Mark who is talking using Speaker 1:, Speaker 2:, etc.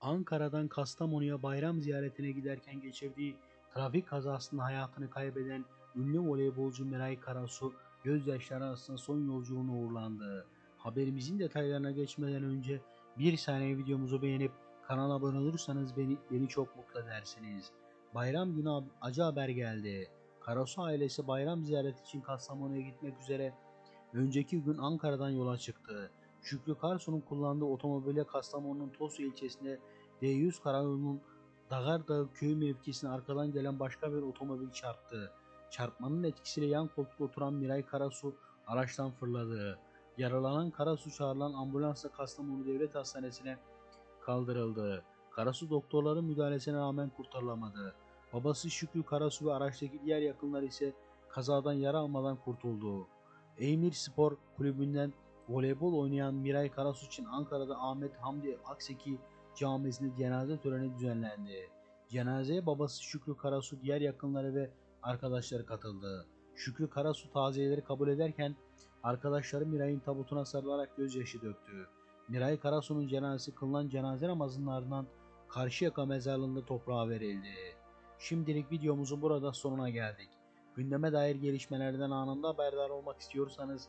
Speaker 1: Ankara'dan Kastamonu'ya bayram ziyaretine giderken geçirdiği trafik kazasında hayatını kaybeden ünlü voleybolcu Miray Karasu gözyaşları arasında son yolculuğuna uğurlandı. Haberimizin detaylarına geçmeden önce bir saniye videomuzu beğenip kanala abone olursanız beni, beni çok mutlu edersiniz. Bayram günü acı haber geldi. Karasu ailesi bayram ziyareti için Kastamonu'ya gitmek üzere önceki gün Ankara'dan yola çıktı. Şükrü Karsu'nun kullandığı otomobile Kastamonu'nun Tosu ilçesinde D100 karayolunun Dağardağ köy mevkisine arkadan gelen başka bir otomobil çarptı. Çarpmanın etkisiyle yan koltukta oturan Miray Karasu araçtan fırladı. Yaralanan Karasu çağrılan ambulansla Kastamonu Devlet Hastanesi'ne kaldırıldı. Karasu doktorların müdahalesine rağmen kurtarılamadı. Babası Şükrü Karasu ve araçtaki diğer yakınlar ise kazadan yara almadan kurtuldu. Eymir Spor Kulübü'nden voleybol oynayan Miray Karasu için Ankara'da Ahmet Hamdi Akseki Camisi'nde cenaze töreni düzenlendi. Cenazeye babası Şükrü Karasu, diğer yakınları ve arkadaşları katıldı. Şükrü Karasu taziyeleri kabul ederken arkadaşları Miray'ın tabutuna sarılarak gözyaşı döktü. Miray Karasu'nun cenazesi kılınan cenaze namazının ardından Karşıyaka mezarlığında toprağa verildi. Şimdilik videomuzun burada sonuna geldik. Gündeme dair gelişmelerden anında haberdar olmak istiyorsanız